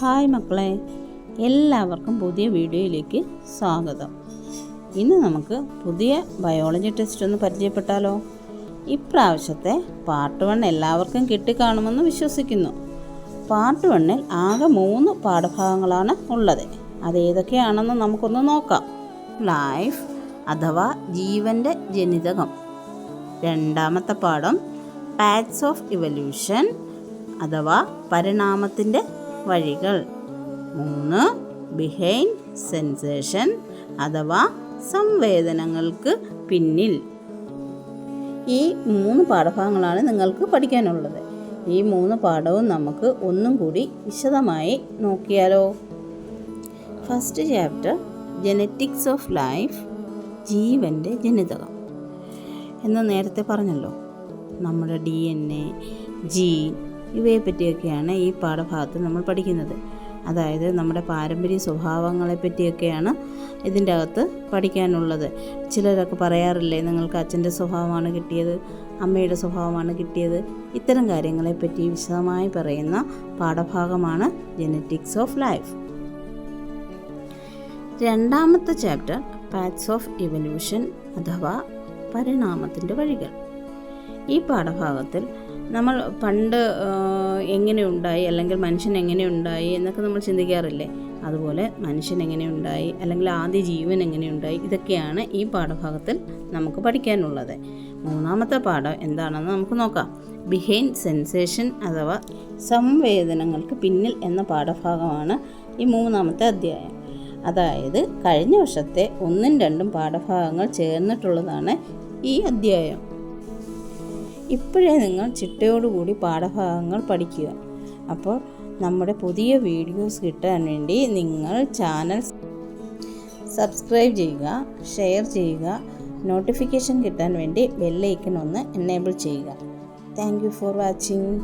Hi മക്കളെ എല്ലാവർക്കും പുതിയ വീഡിയോയിലേക്ക് സ്വാഗതം. ഇന്ന് നമുക്ക് പുതിയ ബയോളജി ടെസ്റ്റ് ഒന്ന് പരിചയപ്പെട്ടാലോ? ഇപ്രാവശ്യത്തെ പാർട്ട് വൺ എല്ലാവർക്കും കിട്ടിക്കാണുമെന്ന് വിശ്വസിക്കുന്നു. പാർട്ട് വണ്ണിൽ ആകെ മൂന്ന് പാഠഭാഗങ്ങളാണ് ഉള്ളത്. അതേതൊക്കെയാണെന്ന് നമുക്കൊന്ന് നോക്കാം. ലൈഫ് അഥവാ ജീവന്റെ ജനിതകം. രണ്ടാമത്തെ പാഠം പാറ്റ്സ് ഓഫ് ഇവല്യൂഷൻ അഥവാ പരിണാമത്തിന്റെ വഴികൾ. മൂന്ന് ബിഹൈൻ സെൻസേഷൻ അഥവാ സംവേദനങ്ങൾക്ക് പിന്നിൽ. ഈ മൂന്ന് പാഠഭാഗങ്ങളാണ് നിങ്ങൾക്ക് പഠിക്കാനുള്ളത്. ഈ മൂന്ന് പാഠവും നമുക്ക് ഒന്നും കൂടി വിശദമായി നോക്കിയാലോ? First chapter genetics of life ജീവന്റെ ജനിതകം. എന്ന് നേരത്തെ പറഞ്ഞല്ലോ നമ്മുടെ ഡി എൻ എ ജീൻ ഇവയെ പറ്റിയൊക്കെയാണ് ഈ പാഠഭാഗത്ത് നമ്മൾ പഠിക്കുന്നത്. അതായത് നമ്മുടെ പാരമ്പര്യ സ്വഭാവങ്ങളെ പറ്റിയൊക്കെയാണ് ഇതിന്റെ അകത്ത് പഠിക്കാനുള്ളത്. ചിലരൊക്കെ പറയാറില്ലേ നിങ്ങൾക്ക് അച്ഛന്റെ സ്വഭാവമാണ് കിട്ടിയത് അമ്മയുടെ സ്വഭാവമാണ് കിട്ടിയത്. ഇത്തരം കാര്യങ്ങളെപ്പറ്റി വിശദമായി പറയുന്ന പാഠഭാഗമാണ് ജനറ്റിക്സ് ഓഫ് ലൈഫ് രണ്ടാമത്തെ ചാപ്റ്റർ പാറ്റ്സ് ഓഫ് ഇവല്യൂഷൻ അഥവാ പരിണാമത്തിന്റെ വഴികൾ. ഈ പാഠഭാഗത്തിൽ നമ്മൾ പണ്ട് എങ്ങനെ ഉണ്ടായി അല്ലെങ്കിൽ മനുഷ്യൻ എങ്ങനെ ഉണ്ടായി എന്നൊക്കെ നമ്മൾ ചിന്തിക്കാറില്ലേ? അതുപോലെ മനുഷ്യൻ എങ്ങനെ ഉണ്ടായി അല്ലെങ്കിൽ ആദ്യ ജീവൻ എങ്ങനെ ഉണ്ടായി ഇതൊക്കെയാണ് ഈ പാഠഭാഗത്തിൽ നമുക്ക് പഠിക്കാനുള്ളത്. മൂന്നാമത്തെ പാഠം എന്താണെന്ന് നമുക്ക് നോക്കാം. ബിഹൈൻഡ് സെൻസേഷൻ അഥവാ സംവേദനങ്ങൾക്ക് പിന്നിൽ എന്ന പാഠഭാഗമാണ് ഈ മൂന്നാമത്തെ അധ്യായം. അതായത് കഴിഞ്ഞ വർഷത്തെ ഒന്നും രണ്ടും പാഠഭാഗങ്ങൾ ചേർന്നിട്ടുള്ളതാണ് ഈ അധ്യായം. ഇപ്പോഴേ നിങ്ങൾ ചിട്ടയോടുകൂടി പാഠഭാഗങ്ങൾ പഠിക്കുക. അപ്പോൾ നമ്മുടെ പുതിയ വീഡിയോസ് കിട്ടാൻ വേണ്ടി നിങ്ങൾ ചാനൽ സബ്സ്ക്രൈബ് ചെയ്യുക ഷെയർ ചെയ്യുക നോട്ടിഫിക്കേഷൻ കിട്ടാൻ വേണ്ടി ബെല്ലൈക്കൺ ഒന്ന് എനേബിൾ ചെയ്യുക. Thank you for watching.